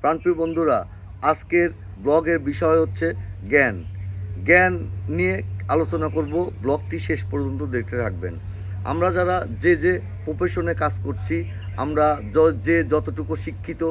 প্রাণপ্রিয় বন্ধুরা, আজকের ব্লগের বিষয় হচ্ছে জ্ঞান। জ্ঞান নিয়ে আলোচনা করব, ব্লগটি শেষ পর্যন্ত দেখতে থাকবেন। আমরা যারা যে যে প্রফেশনে কাজ করছি, আমরা যে যতটুকু শিক্ষিত,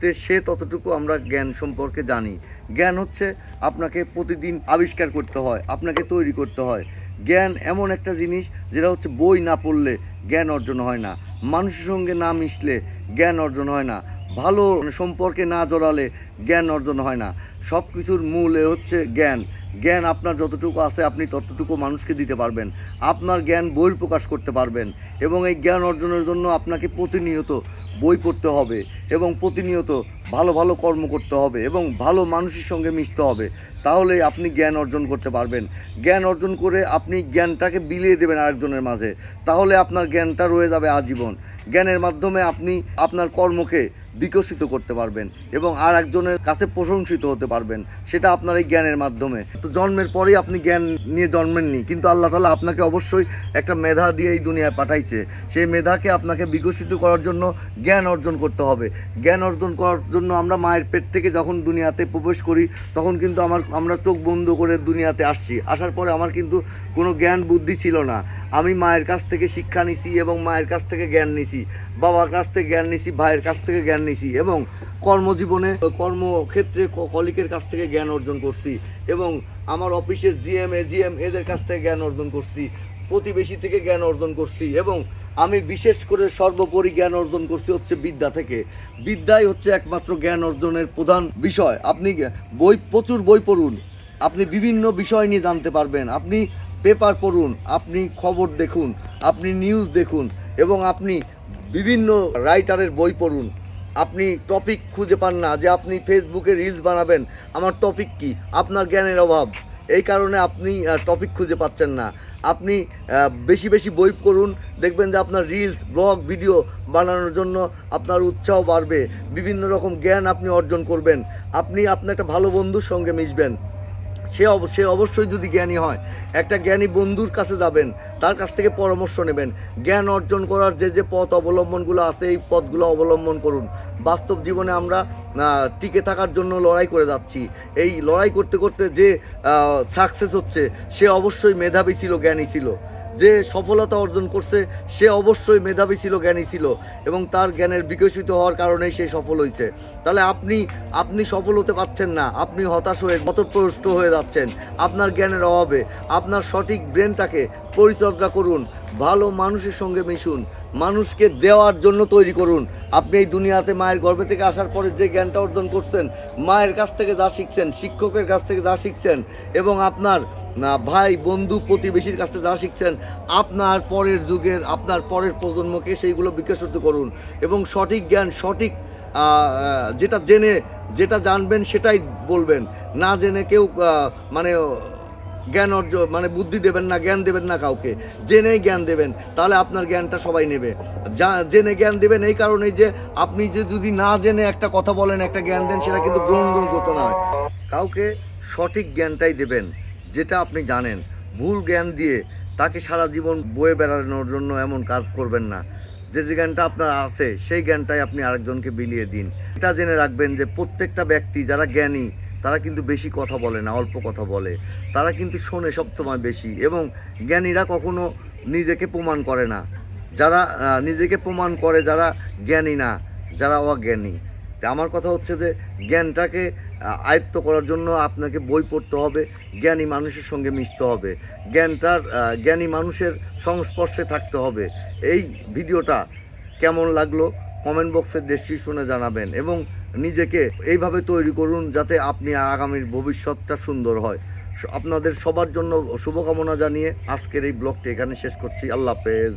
তে সে ততটুকু আমরা জ্ঞান সম্পর্কে জানি। জ্ঞান হচ্ছে আপনাকে প্রতিদিন আবিষ্কার করতে হয়, আপনাকে তৈরি করতে হয়। জ্ঞান এমন একটা জিনিস যেটা হচ্ছে বই না পড়লে জ্ঞান অর্জন হয় না। মানুষের সঙ্গে না মিশলে জ্ঞান অর্জন হয় না। ভালো সম্পর্কে না জড়ালে জ্ঞান অর্জন হয় না। সব কিছুর মূল হচ্ছে জ্ঞান। জ্ঞান আপনার যতটুকু আছে, আপনি ততটুকু মানুষকে দিতে পারবেন। আপনার জ্ঞান বই প্রকাশ করতে পারবেন এবং এই জ্ঞান অর্জনের জন্য আপনাকে প্রতিনিয়ত বই পড়তে হবে এবং প্রতিনিয়ত ভালো ভালো কর্ম করতে হবে এবং ভালো মানুষের সঙ্গে মিশতে হবে। তাহলে আপনি জ্ঞান অর্জন করতে পারবেন। জ্ঞান অর্জন করে আপনি জ্ঞানটাকে বিলিয়ে দেবেন আরেকজনের মাঝে। তাহলে আপনার জ্ঞানটা রয়ে যাবে আজীবন। জ্ঞানের মাধ্যমে আপনি আপনার কর্মকে বিকশিত করতে পারবেন এবং আর একজনের কাছে প্রশংসিত হতে পারবেন, সেটা আপনার এই জ্ঞানের মাধ্যমে। তো জন্মের পরেই আপনি জ্ঞান নিয়ে জন্মেননি, কিন্তু আল্লাহ তালা আপনাকে অবশ্যই একটা মেধা দিয়ে এই দুনিয়ায় পাঠাইছে। সেই মেধাকে আপনাকে বিকশিত করার জন্য জ্ঞান অর্জন করতে হবে। জ্ঞান অর্জন করার জন্য আমরা মায়ের পেট থেকে যখন দুনিয়াতে প্রবেশ করি, তখন কিন্তু আমার, আমরা চোখ বন্ধ করে দুনিয়াতে আসছি। আসার পরে আমার কিন্তু কোনো জ্ঞান বুদ্ধি ছিল না। আমি মায়ের কাছ থেকে শিক্ষা নিছি এবং মায়ের কাছ থেকে জ্ঞান নিছি, বাবার কাছ থেকে জ্ঞান নিছি, ভাইয়ের কাছ থেকে জ্ঞান নিছি এবং কর্মজীবনে, কর্মক্ষেত্রে কলিকের কাছ থেকে জ্ঞান অর্জন করছি এবং আমার অফিসের জিএম, এজিএম এদের কাছ থেকে জ্ঞান অর্জন করছি, প্রতিবেশী থেকে জ্ঞান অর্জন করছি এবং আমি বিশেষ করে সর্বোপরি জ্ঞান অর্জন করছি হচ্ছে বিদ্যা থেকে। বিদ্যাই হচ্ছে একমাত্র জ্ঞান অর্জনের প্রধান বিষয়। আপনি বই, প্রচুর বই পড়ুন, আপনি বিভিন্ন বিষয় নিয়ে জানতে পারবেন। আপনি পেপার পড়ুন, আপনি খবর দেখুন, আপনি নিউজ দেখুন এবং আপনি বিভিন্ন রাইটারের বই পড়ুন। আপনি টপিক খুঁজে পান না যে আপনি ফেসবুকে রিলস বানাবেন। আমার টপিক কি? আপনার জ্ঞানের অভাব। এই কারণে আপনি টপিক খুঁজে পাচ্ছেন না। আপনি বেশি বেশি বই পড়ুন, দেখবেন যে আপনার রিলস ব্লগ ভিডিও বানানোর জন্য আপনার উৎসাহ বাড়বে। বিভিন্ন রকম জ্ঞান আপনি অর্জন করবেন। আপনি আপনার একটা ভালো বন্ধুর সঙ্গে মিশবেন। সে সে অবশ্যই যদি জ্ঞানী হয়, একটা জ্ঞানী বন্ধুর কাছে যাবেন, তার কাছ থেকে পরামর্শ নেবেন। জ্ঞান অর্জন করার যে যে পথ অবলম্বনগুলো আছে, এই পথগুলো অবলম্বন করুন। বাস্তব জীবনে আমরা টিকে থাকার জন্য লড়াই করে যাচ্ছি। এই লড়াই করতে করতে যে সাকসেস হচ্ছে, সে অবশ্যই মেধাবী ছিল, জ্ঞানী ছিল। যে সফলতা অর্জন করছে, সে অবশ্যই মেধাবী ছিল, জ্ঞানী ছিল এবং তার জ্ঞানের বিকশিত হওয়ার কারণেই সে সফল হয়েছে। তাহলে আপনি আপনি সফল হতে পারছেন না, আপনি হতাশ হয়ে গতপ্রষ্ট হয়ে যাচ্ছেন, আপনার জ্ঞানের অভাবে। আপনার সঠিক ব্রেনটাকে পরিচর্যা করুন, ভালো মানুষের সঙ্গে মিশুন মানুষকে দেওয়ার জন্য তৈরি করুন। আপনি এই দুনিয়াতে মায়ের গর্ভে থেকে আসার পরে যে জ্ঞানটা অর্জন করছেন, মায়ের কাছ থেকে যা শিখছেন, শিক্ষকের কাছ থেকে যা শিখছেন এবং আপনার ভাই, বন্ধু, প্রতিবেশীর কাছ থেকে যা শিখছেন, আপনার পরের যুগের, আপনার পরের প্রজন্মকে সেইগুলো বিকশিত করুন এবং সঠিক জ্ঞান, সঠিক যেটা জেনে, যেটা জানবেন সেটাই বলবেন। না জেনে কেউ মানে জ্ঞান অর্জন মানে বুদ্ধি দেবেন না, জ্ঞান দেবেন না কাউকে। জেনেই জ্ঞান দেবেন, তাহলে আপনার জ্ঞানটা সবাই নেবে। যা জেনে জ্ঞান দেবেন, এই কারণেই যে আপনি যে যদি না জেনে একটা কথা বলেন, একটা জ্ঞান দেন, সেটা কিন্তু গ্রহণযোগ্য নয়। কাউকে সঠিক জ্ঞানটাই দেবেন, যেটা আপনি জানেন। ভুল জ্ঞান দিয়ে তাকে সারা জীবন বয়ে বেড়ানোর জন্য এমন কাজ করবেন না। যে যে জ্ঞানটা আপনার আছে, সেই জ্ঞানটাই আপনি আরেকজনকে বিলিয়ে দিন। এটা জেনে রাখবেন যে প্রত্যেকটা ব্যক্তি যারা জ্ঞানী তারা কিন্তু বেশি কথা বলে না, অল্প কথা বলে। তারা কিন্তু শোনে সবসময় বেশি এবং জ্ঞানীরা কখনো নিজেকে প্রমাণ করে না। যারা নিজেকে প্রমাণ করে যারা জ্ঞানী না, যারা অজ্ঞানী। আমার কথা হচ্ছে যে, জ্ঞানটাকে আয়ত্ত করার জন্য আপনাকে বই পড়তে হবে, জ্ঞানী মানুষের সঙ্গে মিশতে হবে। জ্ঞানটার জ্ঞানী মানুষের সংস্পর্শে থাকতে হবে। এই ভিডিওটা কেমন লাগল? কমেন্ট বক্সের ডেসক্রিপশনে জানাবেন এবং নিজেকে এইভাবে তৈরি করুন যাতে আপনি আগামীর ভবিষ্যৎটা সুন্দর হয়। আপনাদের সবার জন্য শুভকামনা জানিয়ে আজকের এই ব্লগটি এখানে শেষ করছি। আল্লাহ হাফেজ।